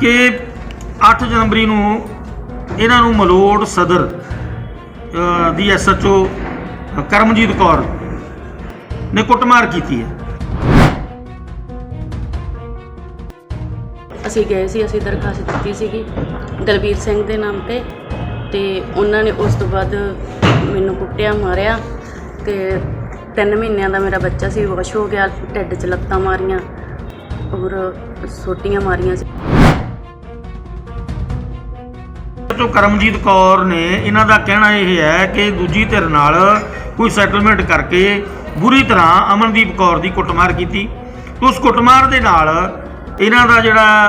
ਕਿ 8 ਜਨਵਰੀ ਨੂੰ ਇਹਨਾਂ ਨੂੰ ਮਲੋੜ ਸਦਰ ਅ, ਦੀ ਐਸਐਚਓ ਕਰਮਜੀਤ ਕੌਰ ਨੇ ਕੁੱਟਮਾਰ ਕੀਤੀ ਹੈ। ਅਸੀਂ ਗਏ ਸੀ ਅਸੀਂ ਦਰਖਾਸਤ ਦਿੱਤੀ ਸੀਗੀ ਦਲਬੀਰ ਸਿੰਘ ਦੇ ਨਾਮ ਤੇ ਤੇ ਉਹਨਾਂ ਨੇ ਉਸ ਤੋਂ ਬਾਅਦ ਮੈਨੂੰ ਕੁੱਟਿਆ ਮਾਰਿਆ ਤੇ 3 ਮਹੀਨਿਆਂ ਦਾ ਮੇਰਾ ਬੱਚਾ ਸੀ ਵਾਸ਼ ਹੋ ਗਿਆ ਢਿੱਡ 'ਚ ਲੱਤਾਂ ਮਾਰੀਆਂ ਔਰ ਸੋਟੀਆਂ ਮਾਰੀਆਂ ਸੀ। ਜੋ ਕਰਮਜੀਤ ਕੌਰ ਨੇ ਇਹਨਾਂ ਦਾ ਕਹਿਣਾ ਇਹ ਹੈ ਕਿ ਦੂਜੀ ਧਿਰ ਨਾਲ ਕੋਈ ਸੈਟਲਮੈਂਟ ਕਰਕੇ ਬੁਰੀ ਤਰ੍ਹਾਂ ਅਮਨਦੀਪ ਕੌਰ ਦੀ ਕੁੱਟਮਾਰ ਕੀਤੀ। ਉਸ ਕੁੱਟਮਾਰ ਦੇ ਨਾਲ ਇਹਨਾਂ ਦਾ ਜਿਹੜਾ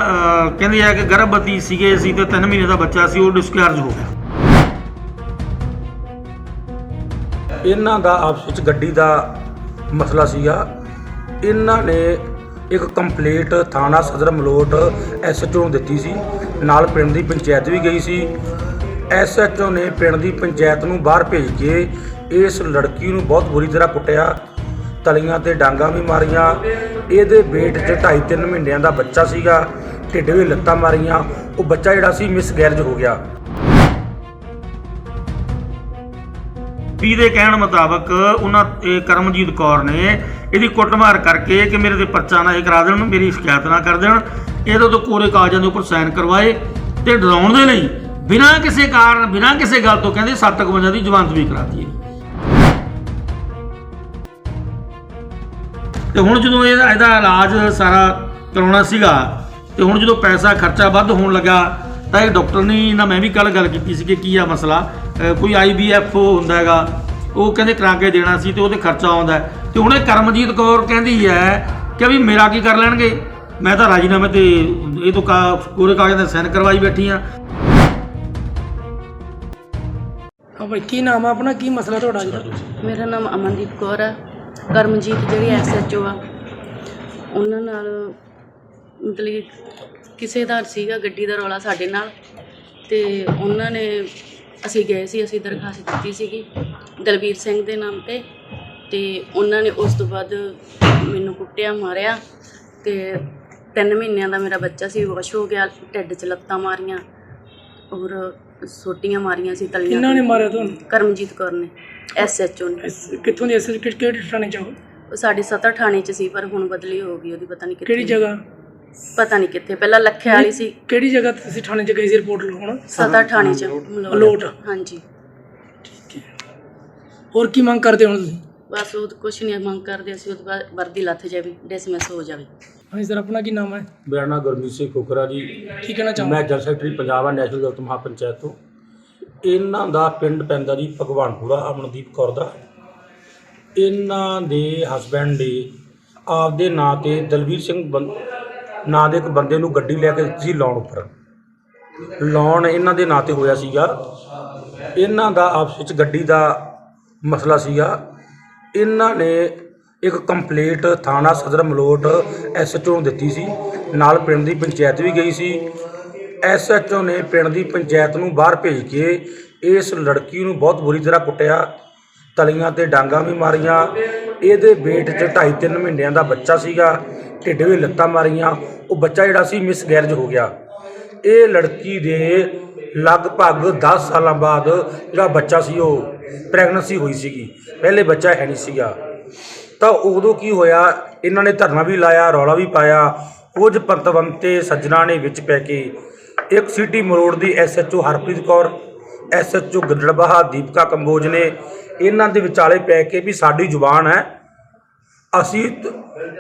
ਕਹਿੰਦੇ ਆ ਕਿ ਗਰਭਵਤੀ ਸੀਗੇ ਸੀ ਤੇ 3 ਮਹੀਨੇ ਦਾ ਬੱਚਾ ਸੀ, ਉਹ ਡਿਸਚਾਰਜ ਹੋ ਗਿਆ। ਇਹਨਾਂ ਦਾ ਆਪਸ ਵਿੱਚ ਗੱਡੀ ਦਾ ਮਸਲਾ ਸੀਗਾ। ਇਹਨਾਂ ਨੇ ਇੱਕ ਕੰਪਲੀਟ ਥਾਣਾ ਸਦਰ ਮਲੋਟ ਐਸਐਚਓ ਨੂੰ ਦਿੱਤੀ ਸੀ। ਨਾਲ ਪਿੰਡ ਦੀ ਪੰਚਾਇਤ ਵੀ ਗਈ ਸੀ। ਐਸਐਚਓ ਨੇ ਪਿੰਡ ਦੀ ਪੰਚਾਇਤ ਨੂੰ ਬਾਹਰ ਭੇਜ ਕੇ ਇਸ ਲੜਕੀ ਨੂੰ ਬਹੁਤ ਬੁਰੀ ਤਰ੍ਹਾਂ ਕੁੱਟਿਆ। ਤਲੀਆਂ ਤੇ ਡਾਂਗਾਂ ਵੀ ਮਾਰੀਆਂ। ਇਹਦੇ ਪੇਟ 'ਚ 2.5-3 ਮਹੀਨਿਆਂ ਦਾ ਬੱਚਾ ਸੀਗਾ। ਢਿੱਡ ਵੀ ਲੱਤਾਂ ਮਾਰੀਆਂ। ਉਹ ਬੱਚਾ ਜਿਹੜਾ ਸੀ, ਮਿਸਗੈਰਜ ਹੋ ਗਿਆ। ਪੀ ਦੇ ਕਹਿਣ ਮੁਤਾਬਕ ਉਹਨਾਂ ਕਰਮਜੀਤ ਕੌਰ ਨੇ ਇਹਦੀ ਕੁੱਟਮਾਰ ਕਰਕੇ ਕਿ ਮੇਰੇ ਤੇ ਪਰਚਾ ਨਾ ਇਹ ਕਰਾ ਦੇਣ, ਮੇਰੀ ਸ਼ਿਕਾਇਤ ਨਾ ਕਰ ਦੇਣ, ਇਹਦੇ ਤੋਂ ਕੋਰੇ ਕਾਗਜ਼ਾਂ ਦੇ ਉੱਪਰ ਸਾਈਨ ਕਰਵਾਏ ਤੇ ਡਰਾਉਣ ਦੇ ਲਈ ਬਿਨਾਂ ਕਿਸੇ ਕਾਰਨ, ਬਿਨਾਂ ਕਿਸੇ ਗੱਲ ਤੋਂ ਕਹਿੰਦੇ 751 ਦੀ ਜ਼ਮਾਨਤ ਵੀ ਕਰਾਤੀ ਹੈ। ਤੇ ਹੁਣ ਜਦੋਂ ਇਹ ਇਹਦਾ ਇਲਾਜ ਸਾਰਾ ਕਰਾਉਣਾ ਸੀਗਾ, ਤੇ ਹੁਣ ਜਦੋਂ ਪੈਸਾ ਖਰਚਾ ਵੱਧ ਹੋਣ ਲੱਗਾ, ਤਾਂ ਇਹ ਡਾਕਟਰ ਨੇ, ਨਾ ਮੈਂ ਵੀ ਕੱਲ ਗੱਲ ਕੀਤੀ ਸੀ ਕਿ ਕੀ ਆ ਮਸਲਾ ਕੋਈ ਆਈਬੀਐਫ ਹੁੰਦਾ ਹੈਗਾ ਉਹ ਕਹਿੰਦੇ ਕਰਾ ਕੇ ਦੇਣਾ ਸੀ ਤੇ ਉਹਦੇ ਖਰਚਾ ਆਉਂਦਾ। ਤੇ ਹੁਣ ਇਹ ਕਰਮਜੀਤ ਕੌਰ ਕਹਿੰਦੀ ਹੈ ਕਿ ਵੀ ਮੇਰਾ ਕੀ ਕਰ ਲੈਣਗੇ? ਮੈਂ ਤਾਂ ਰਾਜੀਨਾਮੇ ਤੇ ਇਹ ਤੋਂ ਕਾ ਕੋਰੇ ਕਾਗਜ਼ਾਂ ਦੇ ਸਾਈਨ ਕਰਵਾਈ ਬੈਠੀ ਆ ਹਾਂ ਭਾਈ ਕੀ ਨਾਮ ਆ ਆਪਣਾ? ਕੀ ਮਸਲਾ ਤੁਹਾਡਾ ਜਿਹੜਾ ਮੇਰਾ ਨਾਮ ਅਮਨਦੀਪ ਕੌਰ ਹੈ ਕਰਮਜੀਤ ਜਿਹੜੀ ਐਸਐਚਓ ਆ ਉਹਨਾਂ ਨਾਲ ਮਤਲਬ ਕਿ ਕਿਸੇ ਦਾ ਸੀਗਾ ਗੱਡੀ ਦਾ ਰੌਲਾ ਸਾਡੇ ਨਾਲ ਤੇ ਉਹਨਾਂ ਨੇ ਅਸੀਂ ਗਏ ਸੀ ਅਸੀਂ ਦਰਖਾਸਤ ਦਿੱਤੀ ਸੀਗੀ ਦਲਬੀਰ ਸਿੰਘ ਦੇ ਨਾਮ ਤੇ ਤੇ ਉਹਨਾਂ ਨੇ ਉਸ ਤੋਂ ਬਾਅਦ ਮੈਨੂੰ ਕੁੱਟਿਆ ਮਾਰਿਆ ਤੇ 3 ਮਹੀਨਿਆਂ ਦਾ ਮੇਰਾ ਬੱਚਾ ਸੀ ਵਾਸ਼ ਹੋ ਗਿਆ ਢਿੱਡ 'ਚ ਲੱਤਾਂ ਮਾਰੀਆਂ ਔਰ ਸੋਟੀਆਂ ਮਾਰੀਆਂ ਸੀ ਤਲੀਆਂ ਕਿੰਨਾ ਨੇ। ਮਾਰਿਆ ਤੁਹਾਨੂੰ? ਕਰਮਜੀਤ ਕੌਰ ਨੇ ਐਸਐਚਓ ਨੇ। ਕਿੱਥੋਂ ਦੀ ਐਸਐਸ ਕਿਹੜੇ ਥਾਣੇ ਚ ਹੋ ਉਹ? ਸਾਡੀ ਸਤਰ ਥਾਣੇ ਚ ਸੀ ਪਰ ਹੁਣ ਬਦਲੀ ਹੋ ਗਈ ਉਹਦੀ ਪਤਾ ਨਹੀਂ ਕਿੱਥੇ ਕਿਹੜੀ ਜਗ੍ਹਾ? ਪਤਾ ਨਹੀਂ ਕਿੱਥੇ ਪਹਿਲਾਂ ਲੱਖੇ ਵਾਲੀ ਸੀ। ਕਿਹੜੀ ਜਗ੍ਹਾ ਤੇ ਤੁਸੀਂ ਥਾਣੇ ਚ ਗਏ ਸੀ ਰਿਪੋਰਟ ਲਿਖਾਉਣ ਸਤਰ ਥਾਣੇ ਚ। ਮਲੋਟ। ਹਾਂਜੀ। ਹੋਰ ਕੀ ਮੰਗ ਕਰਦੇ ਹੋ ਹੁਣ ਤੁਸੀਂ? ਬਸ ਉਹ ਕੁਛ ਨਹੀਂ ਮੰਗ ਕਰਦੇ ਅਸੀਂ ਉਹਦੇ ਬਾਅਦ ਵਰਦੀ ਲੱਥ ਜਾਵੇ ਡਿਸਮਿਸ ਹੋ ਜਾਵੇ। ਹਾਂਜੀ ਸਰ ਆਪਣਾ ਕੀ ਨਾਮ ਹੈ? ਮੇਰਾ ਨਾਮ ਗੁਰਮੀਤ ਸਿੰਘ ਖੋਖਰਾ ਜੀ। ਕੀ ਕਹਿਣਾ ਚਾਹੋ ਮੈਂ ਜਨਰਲ ਸੈਕਟਰੀ ਪੰਜਾਬ ਆ ਨੈਸ਼ਨਲ ਦਲਤ ਮਹਾਪੰਚਾਇਤ ਤੋਂ। ਇਹਨਾਂ ਦਾ ਪਿੰਡ ਪੈਂਦਾ ਜੀ ਭਗਵਾਨਪੁਰਾ ਅਮਨਦੀਪ ਕੌਰ ਦਾ। ਇਹਨਾਂ ਦੇ ਹਸਬੈਂਡ ਨੇ ਆਪਦੇ ਨਾਂ ਤੇ ਦਲਵੀਰ ਸਿੰਘ ਨਾਂ ਦੇ ਇੱਕ ਬੰਦੇ ਨੂੰ ਗੱਡੀ ਲੈ ਕੇ ਦਿੱਤੀ ਸੀ ਲੋਨ ਉੱਪਰ। ਲੋਨ ਇਹਨਾਂ ਦੇ ਨਾਂ ਤੇ ਹੋਇਆ ਸੀਗਾ। ਇਹਨਾਂ ਦਾ ਆਪਸ ਵਿੱਚ ਗੱਡੀ ਦਾ ਮਸਲਾ ਸੀਗਾ। ਇਹਨਾਂ ਨੇ ਇੱਕ ਕੰਪਲੀਟ ਥਾਣਾ ਸਦਰ ਮਲੋਟ ਐਸਐਚਓ ਨੂੰ ਦਿੱਤੀ ਸੀ। ਨਾਲ ਪਿੰਡ ਦੀ ਪੰਚਾਇਤ ਵੀ ਗਈ ਸੀ। ਐਸਐਚਓ ਨੇ ਪਿੰਡ ਦੀ ਪੰਚਾਇਤ ਨੂੰ ਬਾਹਰ ਭੇਜ ਕੇ ਇਸ ਲੜਕੀ ਨੂੰ ਬਹੁਤ ਬੁਰੀ ਤਰ੍ਹਾਂ ਕੁੱਟਿਆ। ਤਲੀਆਂ ਤੇ ਡਾਂਗਾ ਵੀ ਮਾਰੀਆਂ। ਇਹਦੇ ਪੇਟ 'ਚ 2.5-3 ਮਹੀਨਿਆਂ ਦਾ ਬੱਚਾ ਸੀਗਾ, ਢਿੱਡ ਵੀ ਲੱਤਾਂ ਮਾਰੀਆਂ, ਉਹ ਬੱਚਾ ਜਿਹੜਾ ਸੀ ਮਿਸਗੈਰਜ ਹੋ ਗਿਆ। ਇਹ ਲੜਕੀ ਦੇ ਲਗਭਗ 10 ਸਾਲਾਂ ਬਾਅਦ ਜਿਹੜਾ ਬੱਚਾ ਸੀ ਉਹ ਪ੍ਰੈਗਨੈਂਸੀ ਹੋਈ ਸੀਗੀ, ਪਹਿਲੇ ਬੱਚਾ ਹੈ ਨਹੀਂ ਸੀਗਾ। ਤਾਂ ਉਦੋਂ ਕੀ ਹੋਇਆ, ਇਹਨਾਂ ਨੇ ਧਰਨਾ ਵੀ ਲਾਇਆ, ਰੌਲਾ ਵੀ ਪਾਇਆ, ਕੁਝ ਪੰਤਵੰਤੇ ਸੱਜਣਾ ਨੇ ਵਿੱਚ ਪੈ ਕੇ ਇੱਕ ਸਿਟੀ ਮਰੋੜ ਦੀ ਐਸਐਚਓ ਹਰਪ੍ਰੀਤ ਕੌਰ ਐਸਐਚਓ ਗਿੱਦੜਬਾਹਾ ਦੀਪਕਾ ਕੰਬੋਜ ਨੇ ਇਹਨਾਂ ਦੇ ਵਿਚਾਲੇ ਪੈ ਕੇ ਵੀ ਸਾਡੀ ਜ਼ੁਬਾਨ ਹੈ। ਅਸੀਂ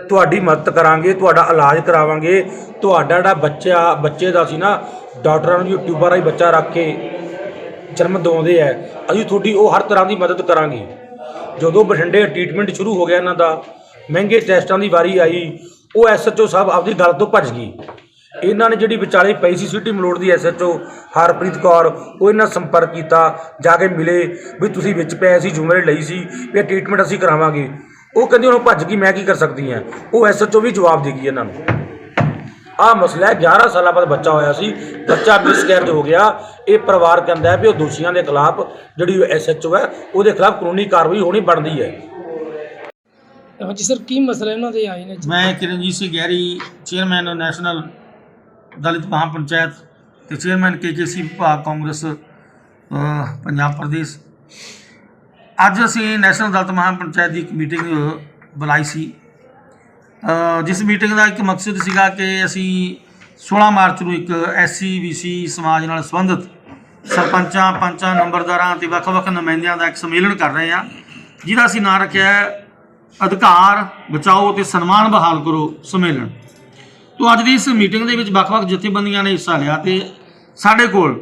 ਤੁਹਾਡੀ ਮਦਦ ਕਰਾਂਗੇ, ਤੁਹਾਡਾ ਇਲਾਜ ਕਰਾਵਾਂਗੇ। ਤੁਹਾਡਾ ਜਿਹੜਾ ਬੱਚਾ, ਬੱਚੇ ਦਾ ਸੀ ਨਾ ਡਾਕਟਰਾਂ ਨੂੰ ਯੂਟਿਊਬਰ ਰਾਹੀਂ ਬੱਚਾ ਰੱਖ ਕੇ ਜਨਮ ਦਿਵਾਉਂਦੇ ਆ। ਅਸੀਂ ਤੁਹਾਡੀ ਉਹ ਹਰ ਤਰ੍ਹਾਂ ਦੀ ਮਦਦ ਕਰਾਂਗੇ। ਜਦੋਂ ਬਠਿੰਡੇ ਟ੍ਰੀਟਮੈਂਟ ਸ਼ੁਰੂ ਹੋ ਗਿਆ ਇਹਨਾਂ ਦਾ, ਮਹਿੰਗੇ ਟੈਸਟਾਂ ਦੀ ਵਾਰੀ ਆਈ, ਉਹ ਐਸਐਚਓ ਸਾਹਿਬ ਆਪਦੀ ਗੱਲ ਤੋਂ ਭੱਜ ਗਈ ਇਹਨਾਂ ਨੇ ਜਿਹੜੀ ਵਿਚਾਲੇ ਪਈ ਸੀ ਸਿਟੀ ਮਲੋੜ ਦੀ ਐਸਐਚਓ ਹਰਪ੍ਰੀਤ ਕੌਰ ਉਹ ਇਹਨਾਂ ਸੰਪਰਕ ਕੀਤਾ ਜਾ ਕੇ ਮਿਲੇ ਵੀ ਤੁਸੀਂ ਵਿੱਚ ਪਏ ਸੀ ਜ਼ਿੰਮੇਵਾਰੀ ਲਈ ਸੀ ਵੀ ਟ੍ਰੀਟਮੈਂਟ ਅਸੀਂ ਕਰਾਵਾਂਗੇ। ਉਹ ਕਹਿੰਦੀ ਹੁਣ ਭੱਜ ਗਈ ਮੈਂ ਕੀ ਕਰ ਸਕਦੀ ਹਾਂ? ਉਹ ਐਸਐਚਓ ਵੀ ਜਵਾਬ ਦੇ ਗਈ ਇਹਨਾਂ ਨੂੰ। ਆਹ ਮਸਲਾ ਹੈ 11 ਸਾਲਾਂ ਬਾਅਦ ਬੱਚਾ ਹੋਇਆ ਸੀ ਬੱਚਾ ਮਿਸਕੈਰਜ ਹੋ ਗਿਆ। ਇਹ ਪਰਿਵਾਰ ਕਹਿੰਦਾ ਹੈ ਵੀ ਉਹ ਦੋਸ਼ੀਆਂ ਦੇ ਖਿਲਾਫ ਜਿਹੜੀ ਐਸਐਚਓ ਹੈ ਉਹਦੇ ਖਿਲਾਫ ਕਾਨੂੰਨੀ ਕਾਰਵਾਈ ਹੋਣੀ ਬਣਦੀ ਹੈ। ਹਾਂਜੀ ਸਰ ਕੀ ਮਸਲਾ ਇਹਨਾਂ ਦੇ ਆਏ ਨੇ? ਮੈਂ ਕਿਰਨਜੀਤ ਸਿੰਘ ਗਹਿਰੀ ਚੇਅਰਮੈਨ ਨੈਸ਼ਨਲ ਦਲਿਤ ਮਹਾਪੰਚਾਇਤ ਤੇ ਚੇਅਰਮੈਨ ਕੇਕੇਸੀ ਵਿਭਾਗ ਕਾਂਗਰਸ ਪੰਜਾਬ ਪ੍ਰਦੇਸ਼। ਅੱਜ ਅਸੀਂ ਨੈਸ਼ਨਲ ਦਲਿਤ ਮਹਾਪੰਚਾਇਤ ਦੀ ਇੱਕ ਮੀਟਿੰਗ ਬੁਲਾਈ ਸੀ। ਜਿਸ ਮੀਟਿੰਗ ਦਾ ਇੱਕ ਮਕਸਦ ਸੀਗਾ ਕਿ ਅਸੀਂ 16 ਮਾਰਚ ਨੂੰ ਇੱਕ ਐਸਸੀ ਬੀਸੀ ਸਮਾਜ ਨਾਲ ਸੰਬੰਧਿਤ ਸਰਪੰਚਾਂ, ਪੰਚਾਂ, ਨੰਬਰਦਾਰਾਂ ਤੇ ਵੱਖ-ਵੱਖ ਨੁਮਾਇੰਦਿਆਂ ਦਾ ਇੱਕ ਸੰਮੇਲਨ ਕਰ ਰਹੇ ਹਾਂ, ਜਿਹਦਾ ਅਸੀਂ ਨਾਂ ਰੱਖਿਆ ਹੈ, ਅਧਿਕਾਰ ਬਚਾਓ ਤੇ ਸਨਮਾਨ ਬਹਾਲ ਕਰੋ ਸੰਮੇਲਨ। ਤੋਂ ਅੱਜ ਦੀ ਇਸ ਮੀਟਿੰਗ ਦੇ ਵਿੱਚ ਵੱਖ-ਵੱਖ ਜਥੇਬੰਦੀਆਂ ਨੇ ਹਿੱਸਾ ਲਿਆ ਤੇ ਸਾਡੇ ਕੋਲ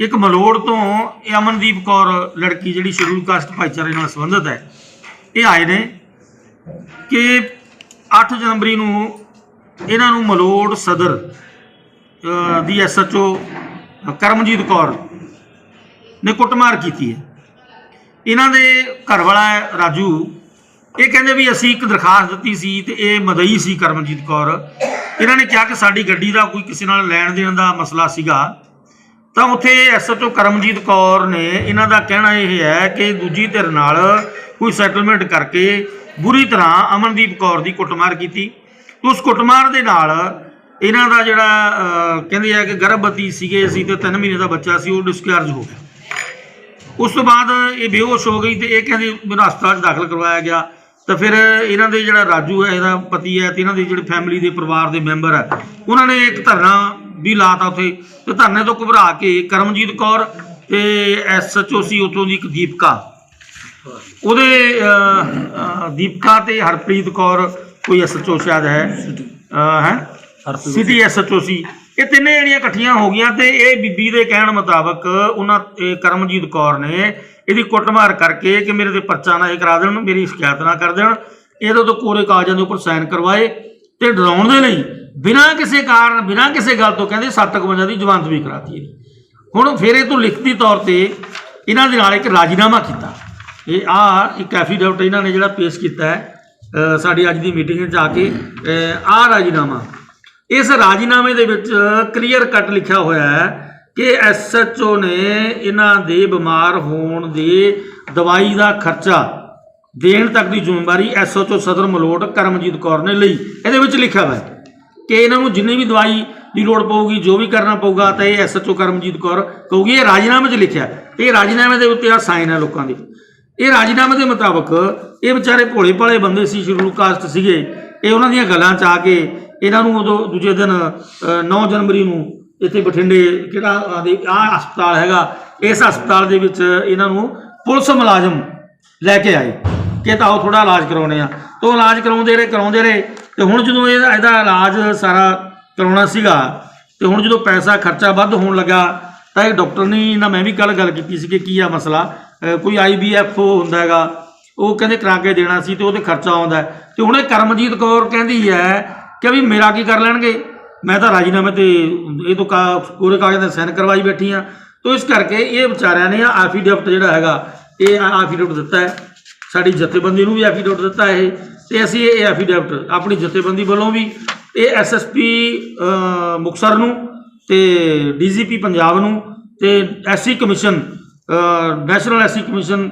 ਇੱਕ ਮਲੋੜ ਤੋਂ ਇਹ ਅਮਨਦੀਪ ਕੌਰ ਲੜਕੀ ਜਿਹੜੀ ਸ਼ਡਿਊਲ ਕਾਸਟ ਭਾਈਚਾਰੇ ਨਾਲ ਸੰਬੰਧਿਤ ਹੈ ਇਹ ਆਏ ਨੇ ਕਿ 8 ਜਨਵਰੀ ਨੂੰ ਇਹਨਾਂ ਨੂੰ ਮਲੋੜ ਸਦਰ ਅ, ਦੀ ਐਸਐਚਓ ਕਰਮਜੀਤ ਕੌਰ ਨੇ ਕੁੱਟਮਾਰ ਕੀਤੀ ਹੈ। ਇਹਨਾਂ ਦੇ ਘਰ ਵਾਲਾ ਹੈ ਰਾਜੂ। ਇਹ ਕਹਿੰਦੇ ਵੀ ਅਸੀਂ ਇੱਕ ਦਰਖਾਸਤ ਦਿੱਤੀ ਸੀ ਤੇ ਇਹ ਮਦਈ ਸੀ ਕਰਮਜੀਤ ਕੌਰ। ਇਹਨਾਂ ਨੇ ਕਿਹਾ ਕਿ ਸਾਡੀ ਗੱਡੀ ਦਾ ਕੋਈ ਕਿਸੇ ਨਾਲ ਲੈਣ ਦੇਣ ਦਾ ਮਸਲਾ ਸੀਗਾ। ਤਾਂ ਉੱਥੇ ਐਸਐਚਓ ਕਰਮਜੀਤ ਕੌਰ ਨੇ ਇਹਨਾਂ ਦਾ ਕਹਿਣਾ ਇਹ ਹੈ ਕਿ ਦੂਜੀ ਧਿਰ ਨਾਲ ਕੋਈ ਸੈਟਲਮੈਂਟ ਕਰਕੇ ਬੁਰੀ ਤਰ੍ਹਾਂ ਅਮਨਦੀਪ ਕੌਰ ਦੀ ਕੁੱਟਮਾਰ ਕੀਤੀ। ਉਸ ਕੁੱਟਮਾਰ ਦੇ ਨਾਲ ਇਹਨਾਂ ਦਾ ਜਿਹੜਾ ਕਹਿੰਦੇ ਆ ਕਿ ਗਰਭਵਤੀ ਸੀਗੇ ਅਸੀਂ ਤੇ 3 ਮਹੀਨੇ ਦਾ ਬੱਚਾ ਸੀ, ਉਹ ਡਿਸਚਾਰਜ ਹੋ ਗਿਆ। ਉਸ ਤੋਂ ਬਾਅਦ ਇਹ ਬੇਹੋਸ਼ ਹੋ ਗਈ ਤੇ ਇਹ ਕਹਿੰਦੇ ਮੈਨੂੰ ਹਸਪਤਾਲ 'ਚ ਦਾਖਲ ਕਰਵਾਇਆ ਗਿਆ। ਤਾਂ ਫਿਰ ਇਹਨਾਂ ਦੇ ਜਿਹੜਾ ਰਾਜੂ ਹੈ ਇਹਦਾ ਪਤੀ ਹੈ ਤੇ ਇਹਨਾਂ ਦੇ ਜਿਹੜੇ ਫੈਮਿਲੀ ਦੇ ਪਰਿਵਾਰ ਦੇ ਮੈਂਬਰ ਹੈ ਉਹਨਾਂ ਨੇ ਇੱਕ ਧਰਨਾ ਵੀ ਲਾਤਾ ਉੱਥੇ ਤੇ ਧਰਨੇ ਤੋਂ ਘਬਰਾ ਕੇ ਕਰਮਜੀਤ ਕੌਰ ਤੇ ਐਸਐਚਓ ਸੀ ਉੱਥੋਂ ਦੀ ਇੱਕ ਦੀਪਕਾ। ਉਹਦੇ ਦੀਪਕਾ ਤੇ ਹਰਪ੍ਰੀਤ ਕੌਰ ਕੋਈ ਐਸਐਚਓ ਸ਼ਾਇਦ ਹੈ ਹੈ? ਸਿਟੀ ਐਸਐਚਓ ਸੀ। ਇਹ ਤਿੰਨੇ ਜਿਹੜੀਆਂ ਇਕੱਠੀਆਂ ਹੋ ਗਈਆਂ ਤੇ ਇਹ ਬੀਬੀ ਦੇ ਕਹਿਣ ਮੁਤਾਬਕ ਉਹਨਾਂ ਕਰਮਜੀਤ ਕੌਰ ਨੇ ਇਹਦੀ ਕੁੱਟਮਾਰ ਕਰਕੇ ਕਿ ਮੇਰੇ ਤੇ ਪਰਚਾ ਨਾ ਇਹ ਕਰਾ ਦੇਣ, ਮੇਰੀ ਸ਼ਿਕਾਇਤ ਨਾ ਕਰ ਦੇਣ, ਇਹਦੇ ਤੋਂ ਕੋਰੇ ਕਾਗਜ਼ਾਂ ਦੇ ਉੱਪਰ ਸਾਈਨ ਕਰਵਾਏ ਤੇ ਡਰਾਉਣ ਦੇ ਲਈ ਬਿਨਾਂ ਕਿਸੇ ਕਾਰਨ, ਬਿਨਾਂ ਕਿਸੇ ਗੱਲ ਤੋਂ ਕਹਿੰਦੇ 751 ਦੀ ਜ਼ਮਾਨਤ ਵੀ ਕਰਾਤੀ ਇਹਦੀ ਹੁਣ ਫਿਰ ਇਹ ਤੋਂ ਲਿਖਤੀ ਤੌਰ ਤੇ ਇਹਨਾਂ ਦੇ ਨਾਲ ਇੱਕ ਰਾਜੀਨਾਮਾ ਕੀਤਾ। ਇਹ ਆ ਇੱਕ ਐਫੀਡੇਵਿਟ ਇਹਨਾਂ ਨੇ ਜਿਹੜਾ ਪੇਸ਼ ਕੀਤਾ ਹੈ ਸਾਡੀ ਅੱਜ ਦੀ ਮੀਟਿੰਗ 'ਚ ਆ ਕੇ ਆ ਰਾਜੀਨਾਮਾ। ਇਸ ਰਾਜੀਨਾਮੇ ਦੇ ਵਿੱਚ ਕਲੀਅਰ ਕੱਟ ਲਿਖਿਆ ਹੋਇਆ ਹੈ ਕਿ ਐਸਐਚਓ ਨੇ ਇਹਨਾਂ ਦੇ ਬਿਮਾਰ ਹੋਣ ਦੇ ਦਵਾਈ ਦਾ ਖਰਚਾ ਦੇਣ ਤੱਕ ਦੀ ਜ਼ਿੰਮੇਵਾਰੀ ਐਸਐਚਓ ਸਦਰ ਮਲੋਟ ਕਰਮਜੀਤ ਕੌਰ ਨੇ ਲਈ। ਇਹਦੇ ਵਿੱਚ ਲਿਖਿਆ ਹੋਇਆ ਕਿ ਇਹਨਾਂ ਨੂੰ ਜਿੰਨੀ ਵੀ ਦਵਾਈ ਦੀ ਲੋੜ ਪਊਗੀ, ਜੋ ਵੀ ਕਰਨਾ ਪਊਗਾ, ਤਾਂ ਇਹ ਐਸਐਚਓ ਕਰਮਜੀਤ ਕੌਰ ਕਹੂਗੀ। ਇਹ ਰਾਜੀਨਾਮੇ 'ਚ ਲਿਖਿਆ ਇਹ ਰਾਜੀਨਾਮੇ ਦੇ ਉੱਤੇ ਆ ਸਾਈਨ ਹੈ ਲੋਕਾਂ ਦੇ। ਇਹ ਰਾਜੀਨਾਮੇ ਦੇ ਮੁਤਾਬਕ ਇਹ ਵਿਚਾਰੇ ਭੋਲੇ ਭਾਲੇ ਬੰਦੇ ਸੀ ਸ਼ਡਿਊਲ ਕਾਸਟ ਸੀਗੇ। ਇਹ ਉਹਨਾਂ ਦੀਆਂ ਗੱਲਾਂ 'ਚ ਆ ਕੇ ਇਹਨਾਂ ਨੂੰ ਉਦੋਂ ਦੂਜੇ ਦਿਨ ਅ, 9 ਜਨਵਰੀ ਨੂੰ ਇੱਥੇ ਬਠਿੰਡੇ ਕਿਹੜਾ ਆ ਹਸਪਤਾਲ ਹੈਗਾ ਇਸ ਹਸਪਤਾਲ ਦੇ ਵਿੱਚ ਇਹਨਾਂ ਨੂੰ ਪੁਲਿਸ ਮੁਲਾਜ਼ਮ ਲੈ ਕੇ ਆਏ ਕਿ ਤਾਂ ਉਹ ਥੋੜਾ ਇਲਾਜ ਕਰਾਉਣੇ ਆ ਤੋਂ ਇਲਾਜ ਕਰਾਉਂਦੇ ਰਹੇ ਕਰਾਉਂਦੇ ਰਹੇ ਤੇ ਹੁਣ ਜਦੋਂ ਇਹ ਇਹਦਾ ਇਲਾਜ ਸਾਰਾ ਕਰਾਉਣਾ ਸੀਗਾ ਤੇ ਹੁਣ ਜਦੋਂ ਪੈਸਾ ਖਰਚਾ ਵੱਧ ਹੋਣ ਲੱਗਾ ਤਾਂ ਇਹ ਡਾਕਟਰ ਨੇ ਨਾ ਮੈਂ ਵੀ ਕੱਲ ਗੱਲ ਕੀਤੀ ਸੀ ਕਿ ਕੀ ਆ ਮਸਲਾ ਅ, ਕੋਈ ਆਈਬੀਐਫ ਹੁੰਦਾ ਹੈਗਾ ਉਹ ਕਹਿੰਦੇ ਕਰਾ ਕੇ ਦੇਣਾ ਸੀ ਤੇ ਉਹਦੇ ਖਰਚਾ ਆਉਂਦਾ ਹੈ। ਤੇ ਹੁਣ ਇਹ ਕਰਮਜੀਤ ਕੌਰ ਕਹਿੰਦੀ ਹੈ ਕਿ ਵੀ ਮੇਰਾ ਕੀ ਕਰ ਲੈਣਗੇ? ਮੈਂ ਤਾਂ ਰਾਜੀਨਾਮੇ ਤੇ, ਇਹ ਤੋਂ ਕਾ ਕੋਰੇ ਕਾਗਜ਼ ਤੇ ਸਾਈਨ ਕਰਵਾਈ ਬੈਠੀ ਆ। ਤੋਂ ਇਸ ਕਰਕੇ ਇਹ ਵਿਚਾਰਿਆਂ ਨੇ ਐਫੀਡੇਵਿਟ ਜਿਹੜਾ ਹੈਗਾ, ਇਹ ਐਫੀਡੇਵਿਟ ਦਿੱਤਾ ਹੈ। ਸਾਡੀ ਜਥੇਬੰਦੀ ਨੂੰ ਵੀ ਐਫੀਡੇਵਿਟ ਦਿੱਤਾ ਇਹ। ਤੇ ਅਸੀਂ ਇਹ ਐਫੀਡੇਵਿਟ ਆਪਣੀ ਜਥੇਬੰਦੀ ਵੱਲੋਂ ਵੀ ਇਹ ਐਸਐਸਪੀ ਮੁਕਸਰ ਨੂੰ ਤੇ ਡੀਜੀਪੀ ਪੰਜਾਬ ਨੂੰ ਤੇ SC commission national SC commission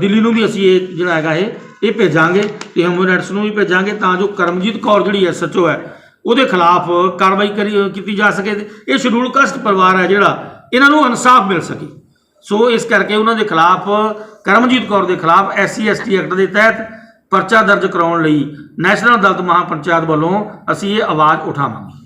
Delhi ਨੂੰ ਵੀ ਅਸੀਂ ਇਹ ਜਿਹੜਾ ਹੈਗਾ ਇਹ ਇਹ ਭੇਜਾਂਗੇ ਤੇ ਹਿਊਮਨ ਨੂੰ ਵੀ ਭੇਜਾਂਗੇ ਤਾਂ ਜੋ ਕਰਮਜੀਤ ਕੌਰ ਜਿਹੜੀ ਐਸਐਚਓ ਹੈ, ਉਹਦੇ ਖਿਲਾਫ ਕਾਰਵਾਈ ਕਰੀ, ਕੀਤੀ ਜਾ ਸਕੇ ਤੇ ਇਹ ਸ਼ਡਿਊਲ ਕਾਸਟ ਪਰਿਵਾਰ ਹੈ ਜਿਹੜਾ ਇਹਨਾਂ ਨੂੰ ਇਨਸਾਫ ਮਿਲ ਸਕੇ। ਸੋ ਇਸ ਕਰਕੇ ਉਹਨਾਂ ਦੇ ਖਿਲਾਫ, ਕਰਮਜੀਤ ਕੌਰ ਦੇ ਖਿਲਾਫ ਐਸਸੀ, ਐਸਟੀ ਐਕਟ ਦੇ ਤਹਿਤ ਪਰਚਾ ਦਰਜ ਕਰਾਉਣ ਲਈ ਨੈਸ਼ਨਲ ਦਲਿਤ ਮਹਾਪੰਚਾਇਤ ਵੱਲੋਂ ਅਸੀਂ ਇਹ ਆਵਾਜ਼ ਉਠਾਵਾਂਗੇ।